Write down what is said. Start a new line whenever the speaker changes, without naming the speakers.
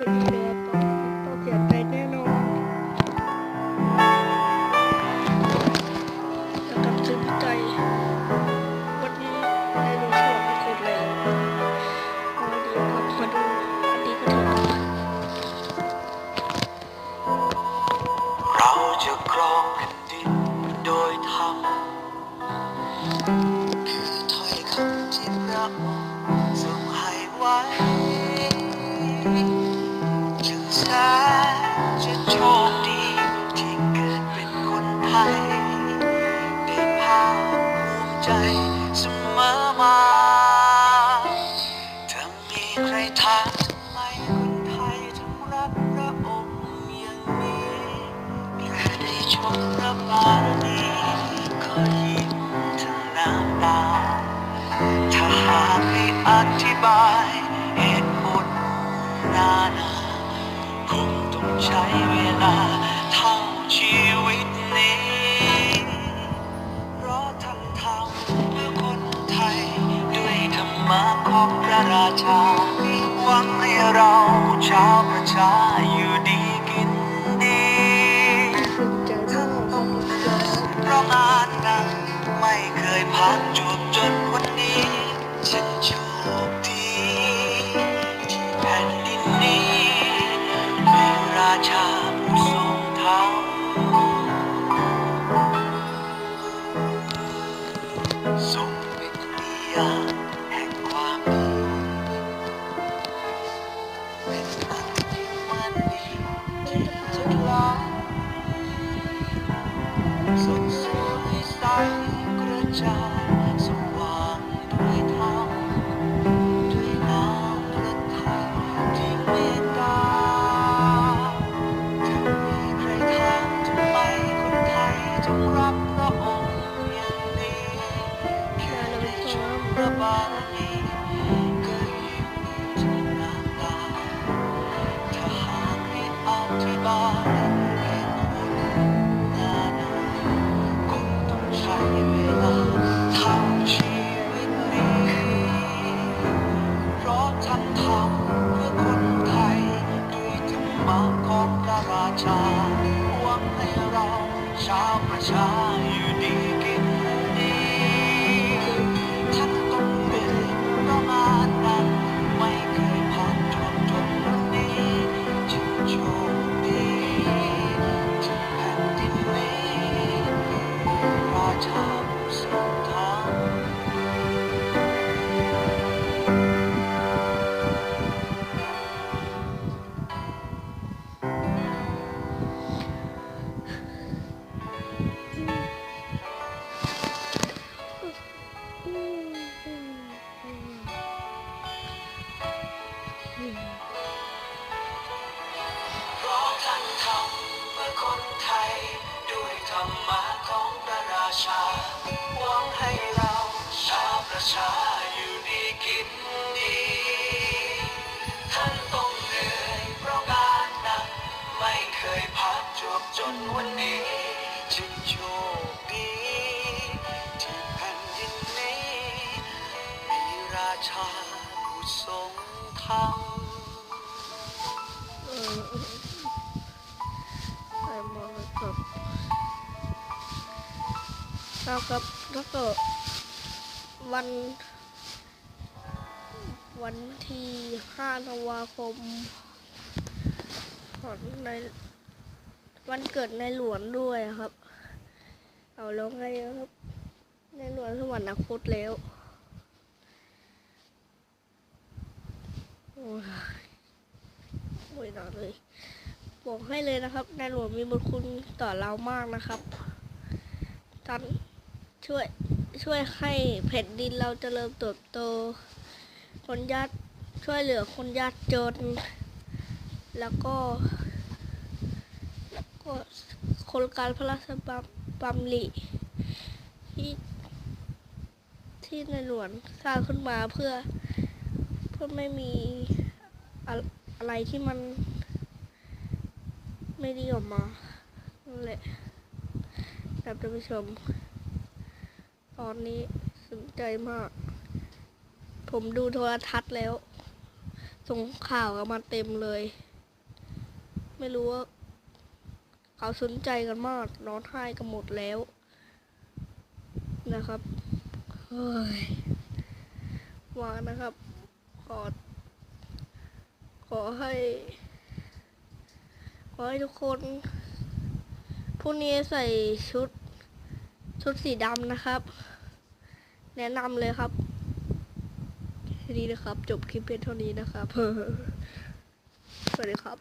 คืนนี้เลยครับต้อเสียใจแน่นอนแล้วกับชื่นใจ วันนี้ได้รู้ชวนทุกคนเลยเอาดีครับมาดูอันนี้ก็เถอะ
เราจะครองแผ่นดินโดยธรรมคือถ้อยคำที่พระองค์ จึงแสนจะโชคดีที่เกิดเป็นคนไทย ได้ภาคภูมิใจเสมอมาถ้ามีใครถามทำไมคนไทยถึงรักพระองค์อย่างนี้แค่ได้ชมพระบารมีก็ยิ้มทั้งน้ำตาถ้าหากให้อธิบาย ใช้เวลาเท่าชีวิตนี้ เพราะท่านทำเพื่อคนไทย ด้วยธรรมะของพระราชาหวังให้เราชาวประชาอยู่ดีกินดี
ชื่นใจมากครับ
เพราะงานหนักไม่เคยผ่า ก ชาวปร ชาหวังให้เราชาวประชาอยู่ดีกินดี ท่านต้องเหนื่อยเพราะงานหนัก ไม่เคยพักจบจนวันนี้จึงโชคดี ที่แผ่นดินนี้ มีราชาผู้ทรงธรรม
เออใส่หมดเลยครับ ครับครับแล้วก็วัน วันที่ห้าธันวาคมของในวันเกิดในหลวงด้วยครับ เอาแล้วไงครับ ในหลวงสวรรคตแล้วโอ้ยโอ้ยหนาเลยบอกให้เลยนะครับ ในหลวงมีบุญคุณต่อเรามากนะครับท่าน ช่วยช่วยให้แผ่นดินเราเจริญเติบโต คนยากช่วยเหลือคนยากจน แล้วก็ก็โครงการพระราชบำริที่ที่ในหลวงสร้างขึ้นมาเพื่อเพื่อไม่มีอะอะไรที่มันไม่ดีออกมานั่นแหละครับท่านผู้ชม ตอนนี้สนใจมาก ผมดูโทรทัศน์แล้ว ส่งข่าวกันมาเต็มเลย ไม่รู้ว่า เขาสนใจกันมากร้องไห้กันหมดแล้ว นะครับเฮ้ยมานะครับ ขอ ขอให้ ขอให้ทุกคนพรุ่งนี้ใส่ชุด ชุดสีดำนะครับ แนะนำเลยครับทีนี้นะครับ จบคลิปเพียงเท่านี้นะครับสวัสดีครับ